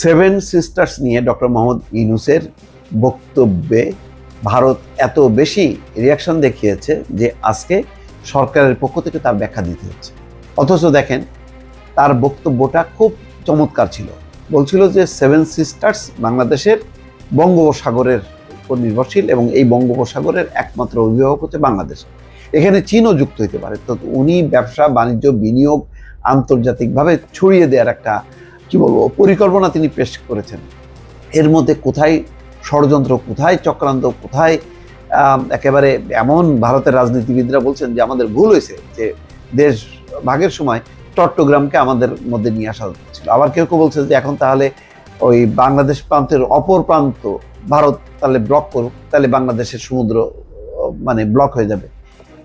Seven sisters নিয়ে doctor Mohammad ইউনুসের বক্তব্যে ভারত এত বেশি রিয়াকশন দেখিয়েছে যে আজকে সরকারের পক্ষ থেকে তার ব্যাখ্যা দিতে হচ্ছে। অথচ দেখেন, তার বক্তব্যটা খুব চমৎকার ছিল। বলছিল যে সেভেন সিস্টার্স বাংলাদেশের বঙ্গোপসাগরের উপর নির্ভরশীল এবং এই বঙ্গোপসাগরের একমাত্র অভিভাবক হচ্ছে বাংলাদেশ। এখানে চীনও যুক্ত হতে পারে। তো উনি ব্যবসা, বাণিজ্য, বিনিয়োগ আন্তর্জাতিকভাবে ছড়িয়ে দেওয়ার একটা কি বলব, পরিকল্পনা তিনি পেশ করেছেন। এর মধ্যে কোথায় ষড়যন্ত্র, কোথায় চক্রান্ত, কোথায় একেবারে এমন ভারতের রাজনীতিবিদরা বলছেন যে আমাদের ভুল হয়েছে, যে দেশ ভাগের সময় চট্টগ্রামকে আমাদের মধ্যে নিয়ে আসা ছিল আবার কেউ কেউ বলছে যে এখন তাহলে ওই বাংলাদেশ প্রান্তের অপর প্রান্ত ভারত তাহলে ব্লক করুক, তাহলে বাংলাদেশের সমুদ্র মানে ব্লক হয়ে যাবে।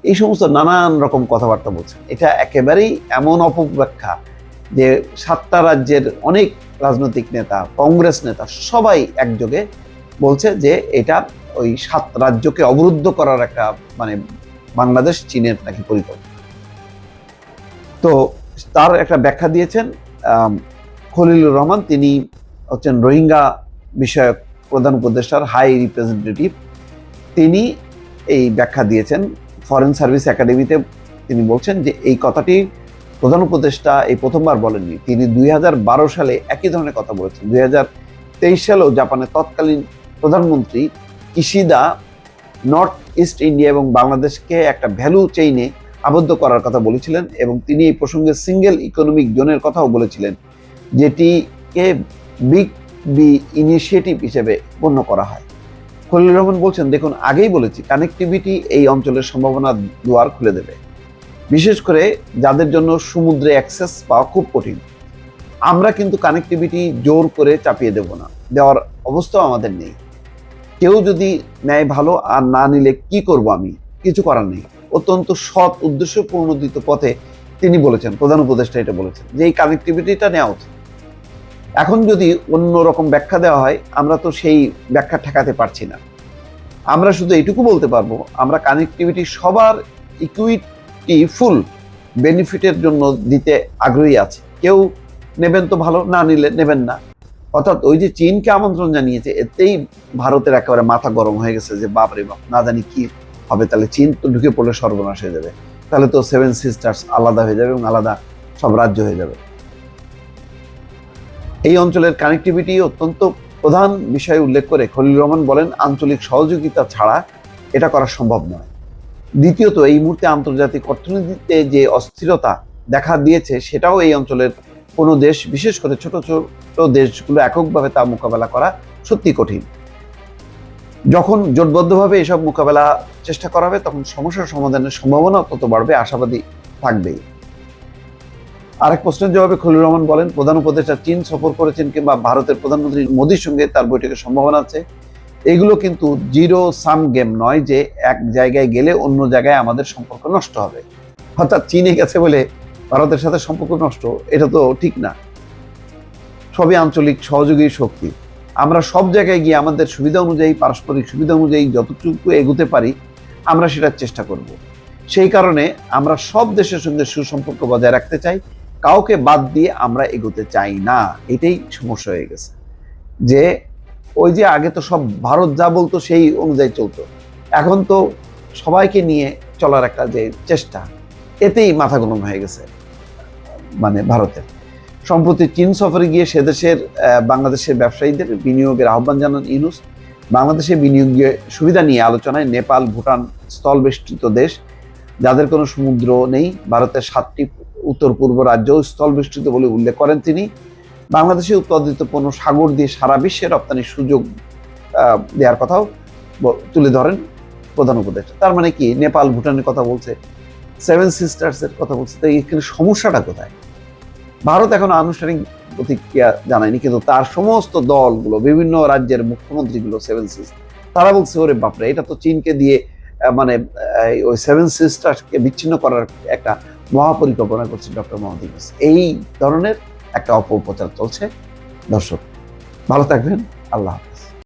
এই সমস্ত নানান রকম কথাবার্তা বলছেন। এটা একেবারেই এমন অপব্যাখ্যা যে সাতটা রাজ্যের অনেক রাজনৈতিক নেতা, কংগ্রেস নেতা সবাই একযোগে বলছে যে এটা ওই সাত রাজ্যকে অবরুদ্ধ করার একটা মানে বাংলাদেশ চীনের নাকি পরিকল্পনা। তো তার একটা ব্যাখ্যা দিয়েছেন খলিলুর রহমান। তিনি হচ্ছেন রোহিঙ্গা বিষয়ক প্রধান উপদেষ্টার হাই রিপ্রেজেন্টেটিভ। তিনি এই ব্যাখ্যা দিয়েছেন, ফরেন সার্ভিস একাডেমিতে তিনি বলছেন যে এই কথাটি প্রধান উপদেষ্টা এই প্রথমবার বলেননি। তিনি দুই হাজার বারো সালে একই ধরনের কথা বলেছেন। দুই তেইশ সালেও জাপানের তৎকালীন প্রধানমন্ত্রী কিশিদা নর্থ ইস্ট ইন্ডিয়া এবং বাংলাদেশকে একটা ভ্যালু চেইনে আবদ্ধ করার কথা বলেছিলেন এবং তিনি এই প্রসঙ্গে সিঙ্গেল ইকোনমিক জোনের কথাও বলেছিলেন, যেটিকে বিগ বি ইনিশিয়েটিভ হিসেবে গণ্য করা হয়। খলিল রহমান বলছেন, দেখুন, আগেই বলেছি, কানেক্টিভিটি এই অঞ্চলের সম্ভাবনা দুয়ার খুলে দেবে। বিশেষ করে যাদের জন্য সমুদ্রে অ্যাক্সেস পাওয়া খুব কঠিন। আমরা কিন্তু কানেক্টিভিটি জোর করে চাপিয়ে দেব না। দেওয়ার অবস্থাও আমাদের নেই। কেউ যদি নেয় ভালো, আর না নিলে কি করব আমি? কিছু করার নেই। অত্যন্ত সৎ উদ্দেশ্য প্রণোদিত পথে তিনি বলেছেন, প্রধান উপদেষ্টা এটা বলেছেন, যে এই কানেক্টিভিটিটা নেওয়া উচিত। এখন যদি অন্য রকম ব্যাখ্যা দেওয়া হয়, আমরা তো সেই ব্যাখ্যা ঠেকাতে পারছি না। আমরা শুধু এইটুকু বলতে পারব, আমরা কানেক্টিভিটি সবার ইকুইটি ফুল বেনিফিটের জন্য দিতে আগ্রহী আছে? কেউ নেবেন তো ভালো, না নিলে নেবেন না। অর্থাৎ ওই যে চীনকে আমন্ত্রণ জানিয়েছে, এতেই ভারতের একেবারে মাথা গরম হয়ে গেছে যে, বাপরে বাপ, না জানি কি হবে, তাহলে চীন তো ঢুকে পড়লে সর্বনাশ হয়ে যাবে। তাহলে তো সেভেন সিস্টার্স আলাদা হয়ে যাবে এবং আলাদা সব রাজ্য হয়ে যাবে। এই অঞ্চলের কানেক্টিভিটি অত্যন্ত প্রধান বিষয় উল্লেখ করে খলিল রহমান বলেন, আঞ্চলিক সহযোগিতা ছাড়া এটা করা সম্ভব নয়। দ্বিতীয়ত, এই মুহূর্তে আন্তর্জাতিক অর্থনীতিতে যে অস্থিরতা দেখা দিয়েছে, সেটাও এই অঞ্চলের কোনো দেশ, বিশেষ করে ছোট ছোট দেশগুলো এককভাবে তা মোকাবেলা করা সত্যি কঠিন। যখন জোটবদ্ধভাবে এসব মোকাবেলা চেষ্টা করা হবে, তখন সমস্যার সমাধানের সম্ভাবনা তত বাড়বে, আশাবাদী থাকবেই। আরেক প্রশ্নের জবাবে খলিল রহমান বলেন, প্রধান উপদেষ্টা চীন সফর করেছেন কিংবা ভারতের প্রধানমন্ত্রী মোদীর সঙ্গে তার বৈঠকের সম্ভাবনা আছে। এগুলো কিন্তু জিরো সাম গেম নয় যে এক জায়গায় গেলে অন্য জায়গায় আমাদের সম্পর্ক নষ্ট হবে। অর্থাৎ চীনে গেছে বলে ভারতের সাথে সম্পর্ক নষ্ট, এটা তো ঠিক না। সবই আঞ্চলিক সহযোগী শক্তি। আমরা সব জায়গায় গিয়ে আমাদের সুবিধা অনুযায়ী, পারস্পরিক সুবিধা অনুযায়ী যতটুকু এগোতে পারি, আমরা সেটার চেষ্টা করব। সেই কারণে আমরা সব দেশের সঙ্গে সুসম্পর্ক বজায় রাখতে চাই। কাউকে বাদ দিয়ে আমরা এগোতে চাই না। এটাই সমস্যা হয়ে গেছে। যে ওই যে আগে তো সব ভারত যা বলতো সেই অনুযায়ী চলতো। এখন তো সবাইকে নিয়ে চলার একটা যে চেষ্টা, এতেই মাথা গরম হয়ে গেছে মানে ভারতের। সম্প্রতি চীন সফরে গিয়ে সে দেশের বাংলাদেশের ব্যবসায়ীদের বিনিয়োগের আহ্বান জানান ইউনুস। বাংলাদেশে বিনিয়োগের সুবিধা নিয়ে আলোচনায় নেপাল, ভুটান স্থলবেষ্টিত দেশ, যাদের কোনো সমুদ্র নেই, ভারতের সাতটি উত্তর পূর্ব রাজ্য স্থলবেষ্টিত বলে উল্লেখ করেন তিনি। বাংলাদেশে উৎপাদিত পণ্য সাগর দিয়ে সারা বিশ্বে রপ্তানির সুযোগ দেওয়ার কথাও তুলে ধরেন প্রধান উপদেষ্টা। তার মানে কি? নেপাল ভুটানের কথা বলছে সেভেন সিস্টার্সের কথা বলছে তো এখানে সমস্যাটা কোথায়? ভারত এখন আনুষ্ঠানিক প্রতিক্রিয়া জানায়নি, কিন্তু তার সমস্ত দলগুলো, বিভিন্ন রাজ্যের মুখ্যমন্ত্রীগুলো সেভেন সিস্টার তারা বলছে, ওরে বাপরে, এটা তো চীনকে দিয়ে মানে ওই সেভেন সিস্টার্সকে বিচ্ছিন্ন করার একটা মহাপরিকল্পনা করছে ডক্টর মোহাম্মদ এই ধরনের একটা অপপ্রচার চলছে। দর্শক ভালো থাকবেন। আল্লাহ হাফেজ।